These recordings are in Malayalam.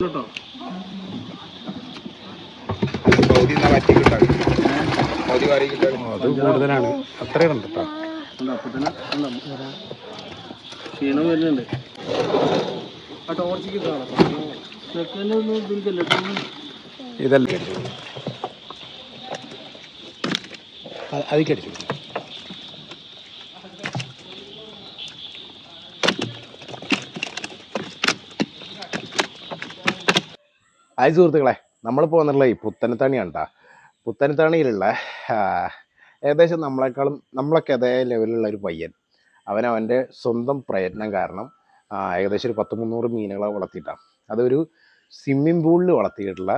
കേട്ടോ. അത് കൂടുതലാണ്. അത്രയും ഉണ്ട് കേട്ടോ. ക്ഷീണം വരുന്നുണ്ട്. ആ ടോർച്ചിക്ക് കാണാം സെക്കൻഡ് ഒന്നും ഇതിൽക്കല്ല ഇതല്ല. അതിക്ക് ഹായ് സുഹൃത്തുക്കളെ. നമ്മളിപ്പോൾ വന്നിട്ടുള്ള ഈ പുത്തനത്താണിയാണ് കേട്ടോ പുത്തനത്താണിയിലുള്ള ഏകദേശം നമ്മളെക്കാളും നമ്മളൊക്കെ അതേ ലെവലിലുള്ള ഒരു പയ്യൻ. അവൻ അവന്റെ സ്വന്തം പ്രയത്നം കാരണം ഏകദേശം ഒരു പത്ത് മുന്നൂറ് മീനുകളെ വളർത്തിയിട്ടാണ് അതൊരു സ്വിമ്മിംഗ് പൂളിൽ വളർത്തിയിട്ടുള്ള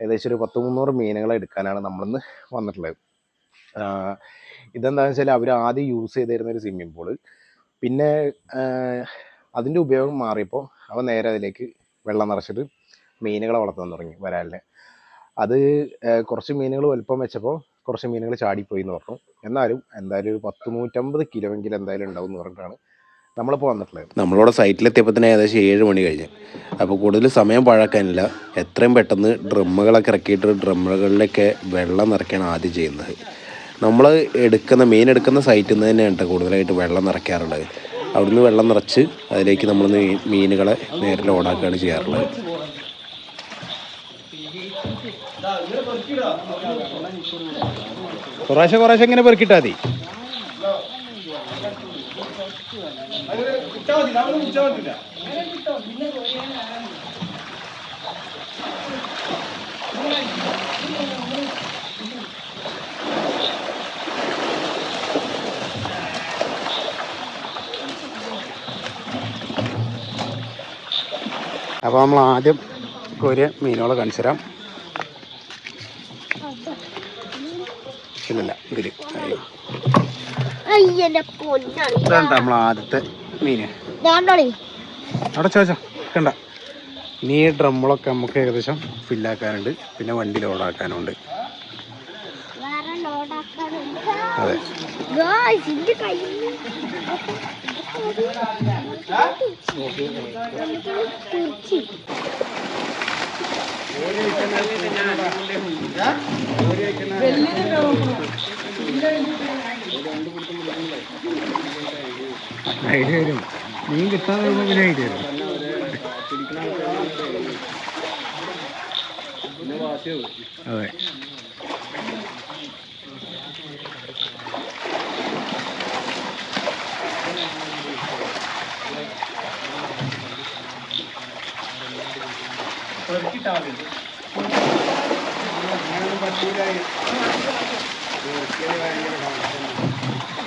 ഏകദേശം ഒരു പത്ത് മുന്നൂറ് മീനുകളെ എടുക്കാനാണ് നമ്മളിന്ന് വന്നിട്ടുള്ളത്. ഇതെന്താണെന്ന് വെച്ചാൽ അവർ ആദ്യം യൂസ് ചെയ്തിരുന്ന ഒരു സ്വിമ്മിംഗ് പൂൾ പിന്നെ അതിന്റെ ഉപയോഗം മാറിയപ്പോൾ അവൻ നേരെ അതിലേക്ക് വെള്ളം നിറച്ചിട്ട് മീനുകളെ വളർത്താൻ തുടങ്ങി വരാലിനെ. അത് കുറച്ച് മീനുകൾ വലുപ്പം വെച്ചപ്പോൾ കുറച്ച് മീനുകൾ ചാടിപ്പോയി എന്ന് പറഞ്ഞു. എന്നാലും എന്തായാലും ഒരു പത്ത് നൂറ്റമ്പത് കിലോ എങ്കിലും എന്തായാലും ഉണ്ടാവും എന്ന് പറഞ്ഞിട്ടാണ് നമ്മളിപ്പോൾ വന്നിട്ടുള്ളത്. നമ്മളവിടെ സൈറ്റിലെത്തിയപ്പോൾ തന്നെ ഏകദേശം ഏഴ് മണി കഴിഞ്ഞ്. അപ്പോൾ കൂടുതൽ സമയം പാഴാക്കാനില്ല. എത്രയും പെട്ടെന്ന് ഡ്രമ്മുകളൊക്കെ ഇറക്കിയിട്ട് ഡ്രമ്മുകളിലൊക്കെ വെള്ളം നിറയ്ക്കുകയാണ് ആദ്യം ചെയ്യുന്നത്. നമ്മൾ എടുക്കുന്ന മീൻ എടുക്കുന്ന സൈറ്റിൽ നിന്ന് തന്നെയാണ് കേട്ടോ കൂടുതലായിട്ട് വെള്ളം നിറയ്ക്കാറുള്ളത്. അവിടുന്ന് വെള്ളം നിറച്ച് അതിലേക്ക് നമ്മൾ മീനുകളെ നേരെ ഓടാക്കുകയാണ് ചെയ്യാറുള്ളത്. കുറേശ്ശെ കുറേശ്ശെ ഇങ്ങനെ പെറുക്കിട്ടാ മതി. അപ്പോൾ നമ്മൾ ആദ്യം കോരിയ മീനുകളെ കാണിച്ചു ഇല്ലല്ല ഇതിൽ അയ്യോ അയ്യന്റെ പൊന്നാണ് ഇതാണ് നമ്മൾ ആദ്യത്തെ മീന് അവിടെ ചോദിച്ചോ. കണ്ട? ഇനി ഈ ഡ്രമ്മുകളൊക്കെ നമുക്ക് ഏകദേശം ഫില്ലാക്കാനുണ്ട്. പിന്നെ വണ്ടി ലോഡാക്കാനുണ്ട്. അതെ. ഐഡിയ വരും മീൻ കിട്ടാതെ വരുമ്പോൾ പിന്നെ ഐഡിയ വരും അതെ.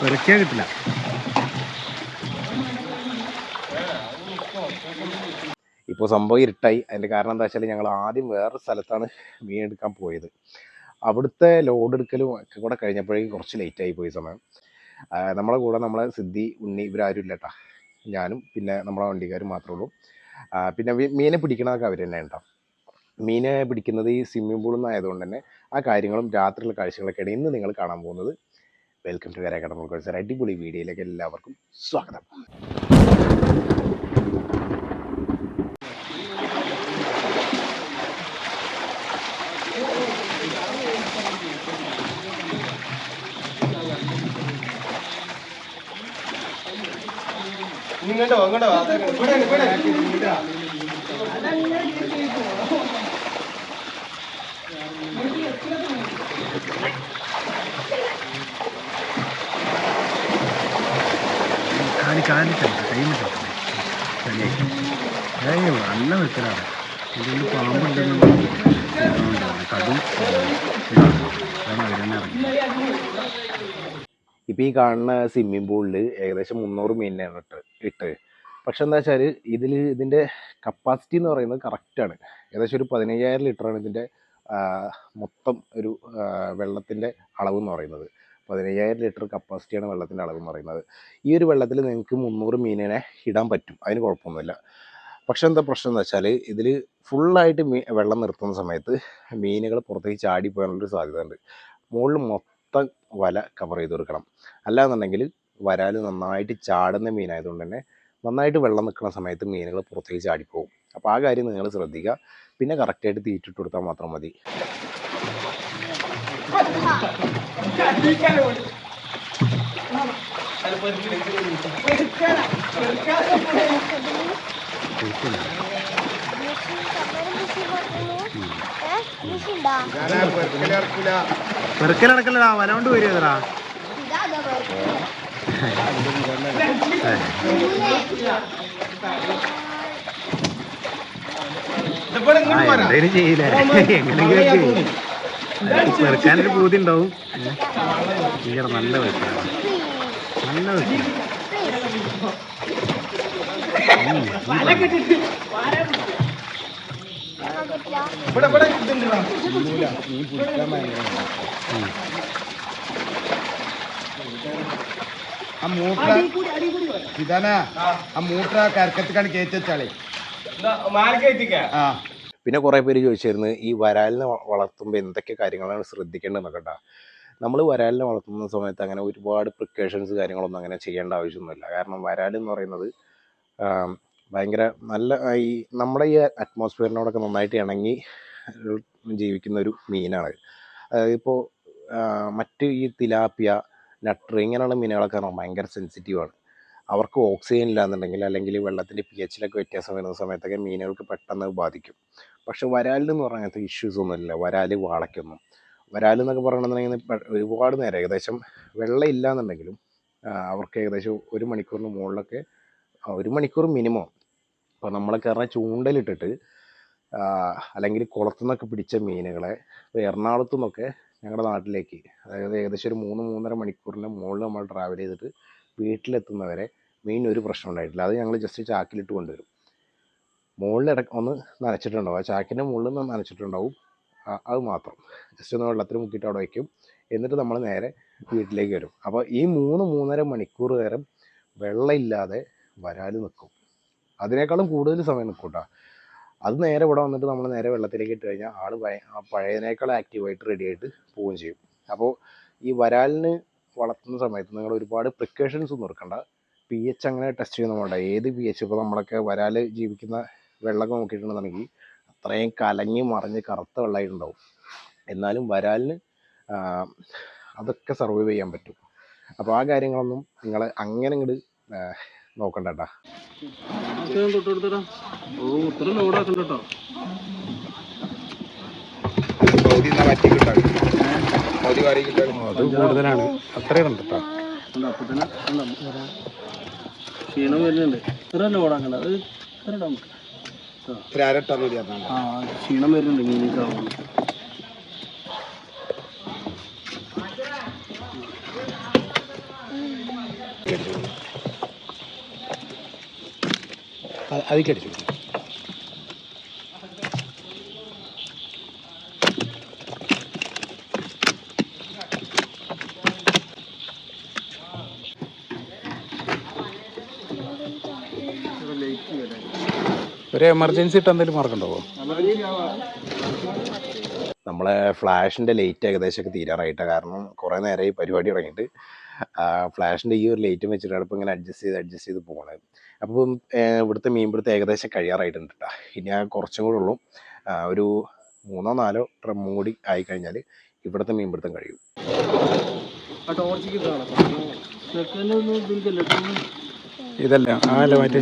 പെറുക്കിയാ കിട്ടില്ല. ഇപ്പോൾ സംഭവം ഇരുട്ടായി. അതിന്റെ കാരണം എന്താ വെച്ചാൽ ഞങ്ങൾ ആദ്യം വേറൊരു സ്ഥലത്താണ് മീൻ എടുക്കാൻ പോയത്. അവിടുത്തെ ലോഡ് എടുക്കലും ഒക്കെ കൂടെ കഴിഞ്ഞപ്പോഴേക്കും കുറച്ച് ലേറ്റ് ആയി പോയി സമയം. നമ്മളെ കൂടെ നമ്മളെ സിദ്ധി ഉണ്ണി ഇവരാരും ഇല്ല കേട്ടോ ഞാനും പിന്നെ നമ്മളെ വണ്ടിക്കാരും മാത്രമേ ഉള്ളൂ. പിന്നെ മീനെ പിടിക്കണതൊക്കെ അവർ തന്നെ കേട്ടോ മീനെ പിടിക്കുന്നത് ഈ സ്വിമ്മിംഗ് പൂളിൽ നിന്നായതുകൊണ്ട് തന്നെ ആ കാര്യങ്ങളും രാത്രിയിലെ കാഴ്ചകളൊക്കെയാണ് ഇന്ന് നിങ്ങൾ കാണാൻ പോകുന്നത് വെൽക്കം ടു കരകട മുൾക്കൊഴിച്ചർ അടിപൊളി വീഡിയോയിലേക്ക് എല്ലാവർക്കും സ്വാഗതം. ഇങ്ങോട്ടോ ഇങ്ങോട്ടോ ഇവിടെ ഇവിടെ. കാലിട്ടുണ്ട് കൈമിട്ടുണ്ട് ഏയ് നല്ല വെച്ചാണ് ഇതിൽ പാമ്പുണ്ടെന്ന് കടും ഇപ്പോൾ ഈ കാണുന്ന സ്വിമ്മിംഗ് പൂളിൽ ഏകദേശം മുന്നൂറ് മീനിനാണ് ഇട്ട് ഇട്ട്. പക്ഷെ എന്താ വെച്ചാൽ ഇതിൽ ഇതിന്റെ കപ്പാസിറ്റി എന്ന് പറയുന്നത് കറക്റ്റാണ് ഏകദേശം ഒരു പതിനയ്യായിരം ലിറ്ററാണ് ഇതിന്റെ മൊത്തം ഒരു വെള്ളത്തിന്റെ അളവ് എന്ന് പറയുന്നത്. പതിനയ്യായിരം ലിറ്റർ കപ്പാസിറ്റിയാണ് വെള്ളത്തിന്റെ അളവ് എന്ന് പറയുന്നത്. ഈ ഒരു വെള്ളത്തിൽ നിങ്ങൾക്ക് മുന്നൂറ് മീനിനെ ഇടാൻ പറ്റും. അതിന് കുഴപ്പമൊന്നുമില്ല. പക്ഷെ എന്താ പ്രശ്നം എന്ന് വെച്ചാൽ ഇതിൽ ഫുള്ളായിട്ട് മീ വെള്ളം നിർത്തുന്ന സമയത്ത് മീനുകൾ പുറത്തേക്ക് ചാടി പോകാനുള്ളൊരു സാധ്യത ഉണ്ട് മുകളിൽ മൊത്തം വല കവർ ചെയ്ത് കൊടുക്കണം. അല്ലാന്നുണ്ടെങ്കിൽ വരാൽ നന്നായിട്ട് ചാടുന്ന മീനായതുകൊണ്ട് തന്നെ നന്നായിട്ട് വെള്ളം നിൽക്കുന്ന സമയത്ത് മീനുകൾ പുറത്തേക്ക് ചാടിപ്പോകും അപ്പോൾ ആ കാര്യം നിങ്ങൾ ശ്രദ്ധിക്കുക. പിന്നെ കറക്റ്റായിട്ട് തീറ്റിട്ട് കൊടുത്താൽ മാത്രം മതി. മിഷിണ്ടാ ഞാനാ പെറുക്കൽ ഇറക്കൂല വെറുക്കലടക്കല്ലടാ വല കൊണ്ട് വരുന്നതാ എന്തേലും ചെയ്യില്ലേ എങ്ങനെയെങ്കിലും വെറുക്കാനൊരു പൂതി ഉണ്ടാവും. നല്ല വെച്ച നല്ല മീൻ പിടിക്കാൻ ആ മൂട്ട ഇതാനാ? ആ മൂട്ട കരക്കത്തിക്കാണ് കയറ്റി വെച്ചാളേ ആ. പിന്നെ കുറേ പേര് ചോദിച്ചിരുന്നു ഈ വരാലിനെ വളർത്തുമ്പോൾ എന്തൊക്കെ കാര്യങ്ങളാണ് ശ്രദ്ധിക്കേണ്ടതെന്നൊക്കെ നമ്മൾ വരാലിനെ വളർത്തുന്ന സമയത്ത് അങ്ങനെ ഒരുപാട് പ്രിക്കോഷൻസ് കാര്യങ്ങളൊന്നും അങ്ങനെ ചെയ്യേണ്ട ആവശ്യമൊന്നുമില്ല. കാരണം വരാൽ എന്ന് പറയുന്നത് ഭയങ്കര നല്ല ഈ നമ്മുടെ ഈ അറ്റ്മോസ്ഫിയറിനോടൊക്കെ നന്നായിട്ട് ഇണങ്ങി ജീവിക്കുന്ന ഒരു മീനാണ് ഇപ്പോൾ മറ്റ് ഈ തിലാപ്പിയ നട്ടർ ഇങ്ങനെയുള്ള മീനുകളൊക്കെ ഭയങ്കര സെൻസിറ്റീവാണ് അവർക്ക് ഓക്സിജൻ ഇല്ലാന്നുണ്ടെങ്കിൽ അല്ലെങ്കിൽ വെള്ളത്തിന്റെ പി എച്ചിലൊക്കെ വ്യത്യാസം വരുന്ന സമയത്തൊക്കെ മീനുകൾക്ക് പെട്ടെന്ന് ബാധിക്കും. പക്ഷെ വരാലിലെന്ന് പറഞ്ഞാൽ അങ്ങനത്തെ ഇഷ്യൂസ് ഒന്നുമില്ല വരാൽ വാളയ്ക്കൊന്നും. വരാൽ എന്നൊക്കെ പറയണമെന്നുണ്ടെങ്കിൽ ഒരുപാട് നേരം ഏകദേശം വെള്ളം ഇല്ലാന്നുണ്ടെങ്കിലും അവർക്ക് ഏകദേശം ഒരു മണിക്കൂറിന് മുകളിലൊക്കെ ഒരു മണിക്കൂർ മിനിമം ഇപ്പോൾ നമ്മൾ പറഞ്ഞാൽ ചൂണ്ടലിട്ടിട്ട് അല്ലെങ്കിൽ കുളത്തു നിന്നൊക്കെ പിടിച്ച മീനുകളെ ഇപ്പോൾ എറണാകുളത്തു നിന്നൊക്കെ ഞങ്ങളുടെ നാട്ടിലേക്ക് അതായത് ഏകദേശം ഒരു മൂന്ന് മൂന്നര മണിക്കൂറിന്റെ മുകളിൽ നമ്മൾ ട്രാവൽ ചെയ്തിട്ട് വീട്ടിലെത്തുന്നവരെ മീൻ ഒരു പ്രശ്നം ഉണ്ടായിട്ടില്ല. അത് ഞങ്ങൾ ജസ്റ്റ് ചാക്കിലിട്ട് കൊണ്ടുവരും. മുകളിൽ ഇട ഒന്ന് നനച്ചിട്ടുണ്ടാവും. ആ ചാക്കിന്റെ മുകളിൽ നിന്ന് നനച്ചിട്ടുണ്ടാവും. അത് മാത്രം. ജസ്റ്റ് ഒന്ന് വെള്ളത്തിൽ മുക്കിയിട്ട് അവിടെ വയ്ക്കും എന്നിട്ട് നമ്മൾ നേരെ വീട്ടിലേക്ക് വരും. അപ്പോൾ ഈ മൂന്ന് മൂന്നര മണിക്കൂർ നേരം വെള്ളമില്ലാതെ വരാൽ നിൽക്കും അതിനേക്കാളും കൂടുതൽ സമയം നിൽക്കും കേട്ടോ അത് നേരെ ഇവിടെ വന്നിട്ട് നമ്മൾ നേരെ വെള്ളത്തിലേക്ക് ഇട്ട് കഴിഞ്ഞാൽ ആൾ പഴയതിനേക്കാൾ ആക്റ്റീവായിട്ട് റെഡി ആയിട്ട് പോവുകയും ചെയ്യും. അപ്പോൾ ഈ വരാലിന് വളർത്തുന്ന സമയത്ത് നിങ്ങൾ ഒരുപാട് പ്രിക്കോഷൻസ് ഒന്നും എടുക്കണ്ട. പി എച്ച് അങ്ങനെ ടെസ്റ്റ് ചെയ്യുന്ന വേണ്ട ഏത് പി എച്ച് ഇപ്പോൾ നമ്മളൊക്കെ വരാൽ ജീവിക്കുന്ന വെള്ളമൊക്കെ നോക്കിയിട്ടുണ്ടെന്നുണ്ടെങ്കിൽ അത്രയും കലങ്ങി മറിഞ്ഞ് കറുത്ത വെള്ളമായിട്ടുണ്ടാവും. എന്നാലും വരാലിന് അതൊക്കെ സർവൈവ് ചെയ്യാൻ പറ്റും. അപ്പോൾ ആ കാര്യങ്ങളൊന്നും നിങ്ങൾ അങ്ങനെ ഇങ്ങോട്ട് നോക്കണ്ട കേട്ടോ അത് കൂടുതലാണ്. അത്രയും ഉണ്ട് കേട്ടോ അപ്പൊ തന്നെ കണ്ടോ? ക്ഷീണം വരുന്നുണ്ട്. ഇത്ര ലോഡാക്കണ്ട അത് ഇത്ര ആ ക്ഷീണം വരുന്നുണ്ട് മീനൊക്കെ ആവുന്നു അതിലേക്ക് ഒരു എമർജൻസി ഇട്ട് എന്തെങ്കിലും മാർക്കുണ്ടാവോ നമ്മളെ ഫ്ലാഷിന്റെ ലൈറ്റ് ഏകദേശമൊക്കെ തീരാറായിട്ടാണ് കാരണം കുറേ നേരമായി പരിപാടി തുടങ്ങിയിട്ട് ഫ്ലാഷിന്റെ ഈ ഒരു ലൈറ്റും വെച്ചിട്ടാണ് ഇപ്പോൾ ഇങ്ങനെ അഡ്ജസ്റ്റ് ചെയ്ത് അഡ്ജസ്റ്റ് ചെയ്ത് പോകണത് അപ്പം ഇവിടുത്തെ മീൻപിടുത്തം ഏകദേശം കഴിയാറായിട്ടുണ്ട് കേട്ടോ ഇനി ആ കുറച്ചും കൂടെ ഉള്ളൂ. ഒരു മൂന്നോ നാലോ ഡ്രമ്മും കൂടി ആയി ആയിക്കഴിഞ്ഞാൽ ഇവിടുത്തെ മീൻപിടുത്തം കഴിയും. ഇതല്ല. ആ അല്ല മറ്റേ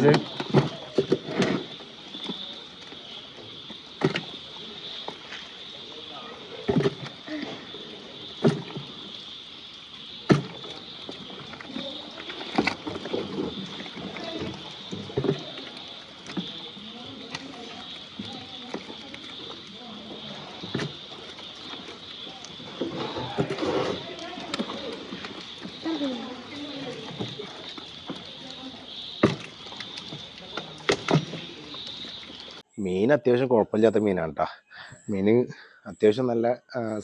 അത്യാവശ്യം കുഴപ്പമില്ലാത്ത മീനാണ് കേട്ടോ മീൻ അത്യാവശ്യം നല്ല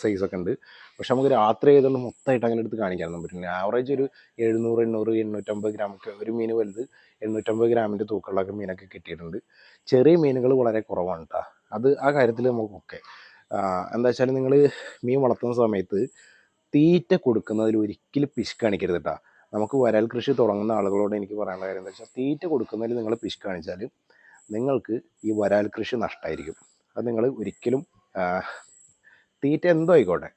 സൈസൊക്കെ ഉണ്ട്. പക്ഷെ നമുക്ക് രാത്രി ആയതുകൊണ്ട് മൊത്തമായിട്ട് അങ്ങനെ എടുത്ത് കാണിക്കാനൊന്നും പറ്റില്ല. ആവറേജ് ഒരു എഴുന്നൂറ് എണ്ണൂറ് എണ്ണൂറ്റമ്പത് ഗ്രാമൊക്കെ ഒരു മീൻ വലുത് എണ്ണൂറ്റമ്പത് ഗ്രാമിന്റെ തൂക്കമുള്ളൊക്കെ മീനൊക്കെ കിട്ടിയിട്ടുണ്ട്. ചെറിയ മീനുകൾ വളരെ കുറവാണ് കേട്ടോ അത് ആ കാര്യത്തിൽ നമുക്ക് ഓക്കെ എന്താ വെച്ചാൽ നിങ്ങൾ മീൻ വളർത്തുന്ന സമയത്ത് തീറ്റ കൊടുക്കുന്നതിൽ ഒരിക്കലും പിശ് കാണിക്കരുത് കേട്ടോ നമുക്ക് വരൽ കൃഷി തുടങ്ങുന്ന ആളുകളോട് എനിക്ക് പറയാനുള്ള കാര്യം എന്താ വെച്ചാൽ തീറ്റ കൊടുക്കുന്നതിൽ നിങ്ങൾ പിശ് കാണിച്ചാൽ നിങ്ങൾക്ക് ഈ വരാൽ കൃഷി നഷ്ടമായിരിക്കും അത് നിങ്ങൾ ഒരിക്കലും തീറ്റ എന്തോ ആയിക്കോട്ടെ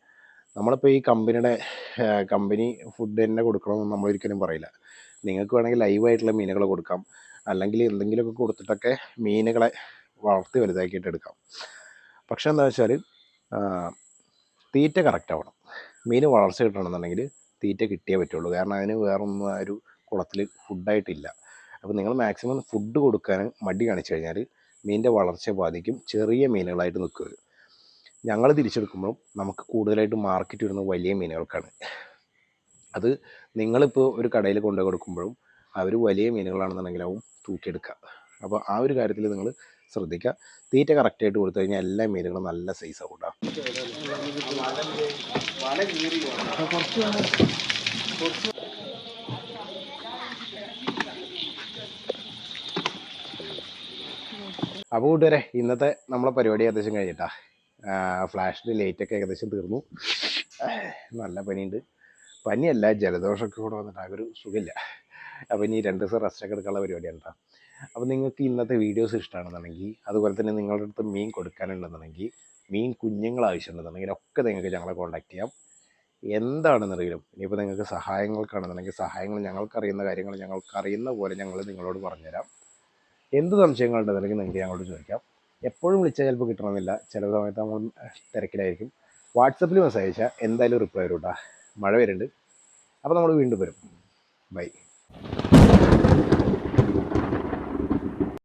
നമ്മളിപ്പോൾ ഈ കമ്പനിയുടെ കമ്പനി ഫുഡ് തന്നെ കൊടുക്കണമെന്ന് നമ്മൾ ഒരിക്കലും പറയില്ല. നിങ്ങൾക്ക് വേണമെങ്കിൽ ലൈവായിട്ടുള്ള മീനുകൾ കൊടുക്കാം. അല്ലെങ്കിൽ എന്തെങ്കിലുമൊക്കെ കൊടുത്തിട്ടൊക്കെ മീനുകളെ വളർത്തി വലുതാക്കിയിട്ട് എടുക്കാം. പക്ഷേ എന്താ വെച്ചാൽ തീറ്റ കറക്റ്റ് ആവണം. മീൻ വളർച്ച കിട്ടണമെന്നുണ്ടെങ്കിൽ തീറ്റ കിട്ടിയേ പറ്റുള്ളൂ. കാരണം അതിന് വേറൊന്നും ആ ഒരു കുളത്തിൽ ഫുഡായിട്ടില്ല അപ്പോൾ നിങ്ങൾ മാക്സിമം ഫുഡ് കൊടുക്കാൻ മടി കാണിച്ചു കഴിഞ്ഞാൽ മീനിന്റെ വളർച്ചയെ ബാധിക്കും ചെറിയ മീനുകളായിട്ട് നിൽക്കുക ഞങ്ങൾ തിരിച്ചെടുക്കുമ്പോഴും നമുക്ക് കൂടുതലായിട്ട് മാർക്കറ്റ് വരുന്നത് വലിയ മീനുകൾക്കാണ്. അത് നിങ്ങളിപ്പോൾ ഒരു കടയിൽ കൊണ്ടുപോയി കൊടുക്കുമ്പോഴും അവർ വലിയ മീനുകളാണെന്നുണ്ടെങ്കിലാവും തൂക്കിയെടുക്കുക. അപ്പോൾ ആ ഒരു കാര്യത്തിൽ നിങ്ങൾ ശ്രദ്ധിക്കുക. തീറ്റ കറക്റ്റായിട്ട് കൊടുത്തു കഴിഞ്ഞാൽ എല്ലാ മീനുകളും നല്ല സൈസ് ആവും കേട്ടോ അപ്പോൾ കൂട്ടുകാരെ ഇന്നത്തെ നമ്മളെ പരിപാടി ഏകദേശം കഴിഞ്ഞിട്ടാ. ഫ്ലാഷിന്റെ ലൈറ്റൊക്കെ ഏകദേശം തീർന്നു. നല്ല പനിയുണ്ട്. പനിയല്ല ജലദോഷമൊക്കെ കൂടെ വന്നിട്ട് ഒരു സുഖമില്ല. അപ്പോൾ ഇനി രണ്ട് ദിവസം റെസ്റ്റൊക്കെ എടുക്കാനുള്ള പരിപാടിയാണ് കേട്ടോ അപ്പോൾ നിങ്ങൾക്ക് ഇന്നത്തെ വീഡിയോസ് ഇഷ്ടമാണെന്നുണ്ടെങ്കിൽ അതുപോലെ തന്നെ നിങ്ങളുടെ അടുത്ത് മീൻ കൊടുക്കാനുണ്ടെന്നുണ്ടെങ്കിൽ മീൻ കുഞ്ഞുങ്ങൾ ആവശ്യമുണ്ടെന്നുണ്ടെങ്കിൽ ഒക്കെ നിങ്ങൾക്ക് ഞങ്ങളെ കോൺടാക്ട് ചെയ്യാം. എന്താണെന്നുണ്ടെങ്കിലും ഇനിയിപ്പോൾ നിങ്ങൾക്ക് സഹായങ്ങൾക്കാണെന്നുണ്ടെങ്കിൽ സഹായങ്ങൾ ഞങ്ങൾക്കറിയുന്ന കാര്യങ്ങൾ ഞങ്ങൾക്കറിയുന്ന പോലെ ഞങ്ങൾ നിങ്ങളോട് പറഞ്ഞുതരാം. എന്ത് സംശയങ്ങൾ ഉണ്ടെന്നുണ്ടെങ്കിൽ നിങ്ങൾക്ക് ഞങ്ങളോട് ചോദിക്കാം. എപ്പോഴും വിളിച്ചാൽ ചിലപ്പോൾ കിട്ടണമെന്നില്ല. ചില സമയത്ത് നമ്മൾ തിരക്കിലായിരിക്കും. വാട്സപ്പിൽ മെസ്സേജ് അയച്ചാൽ എന്തായാലും റിപ്ലൈ വരും കേട്ടോ മഴ വരുന്നുണ്ട്. അപ്പോൾ നമ്മൾ വീണ്ടും വരും. ബൈ